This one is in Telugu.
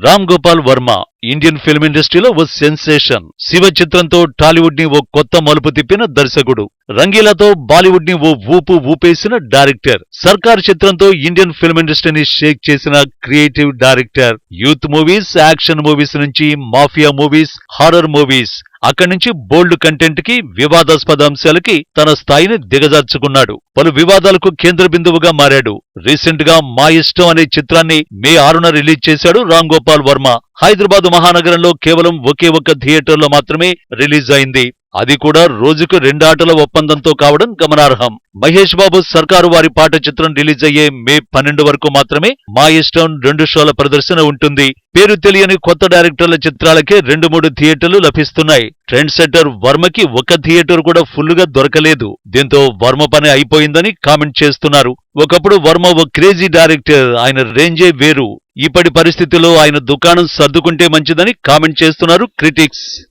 రామ్ గోపాల్ వర్మ ఇండియన్ ఫిల్మ్ ఇండస్ట్రీలో ఓ సెన్సేషన్. శివ చిత్రంతో టాలీవుడ్ని ఓ కొత్త మలుపు తిప్పిన దర్శకుడు. రంగీలాతో బాలీవుడ్ని ఓ ఊపు ఊపేసిన డైరెక్టర్. సర్కార్ చిత్రంతో ఇండియన్ ఫిల్మ్ ఇండస్ట్రీని షేక్ చేసిన creative director. Youth movies action movies నుంచి మాఫియా మూవీస్ హారర్ మూవీస్. అక్కడి నుంచి బోల్డ్ కంటెంట్కి వివాదాస్పద అంశాలకి తన స్థాయిని దిగజార్చుకున్నాడు. పలు వివాదాలకు కేంద్ర బిందువుగా మారాడు. రీసెంట్గా మా ఇష్టం అనే చిత్రాన్ని మే ఆరున రిలీజ్ చేశాడు రామ్ గోపాల్ వర్మ. హైదరాబాద్ మహానగరంలో కేవలం ఒకే ఒక్క థియేటర్లో మాత్రమే రిలీజ్ అయింది. అది కూడా రోజుకు రెండాటల ఒప్పందంతో కావడం గమనార్హం. మహేష్ బాబు సర్కారు వారి పాట చిత్రం రిలీజ్ అయ్యే మే పన్నెండు వరకు మాత్రమే మా ఇష్టం రెండు షోల ప్రదర్శన ఉంటుంది. పేరు తెలియని కొత్త డైరెక్టర్ల చిత్రాలకే రెండు మూడు థియేటర్లు లభిస్తున్నాయి. ట్రెండ్ సెట్టర్ వర్మకి ఒక థియేటర్ కూడా ఫుల్లుగా దొరకలేదు. దీంతో వర్మ పని అయిపోయిందని కామెంట్ చేస్తున్నారు. ఒకప్పుడు వర్మ ఓ క్రేజీ డైరెక్టర్ ఆయన రేంజే వేరు. ఇప్పటి పరిస్థితుల్లో ఆయన దుకాణం సర్దుకుంటే మంచిదని కామెంట్ చేస్తున్నారు క్రిటిక్స్.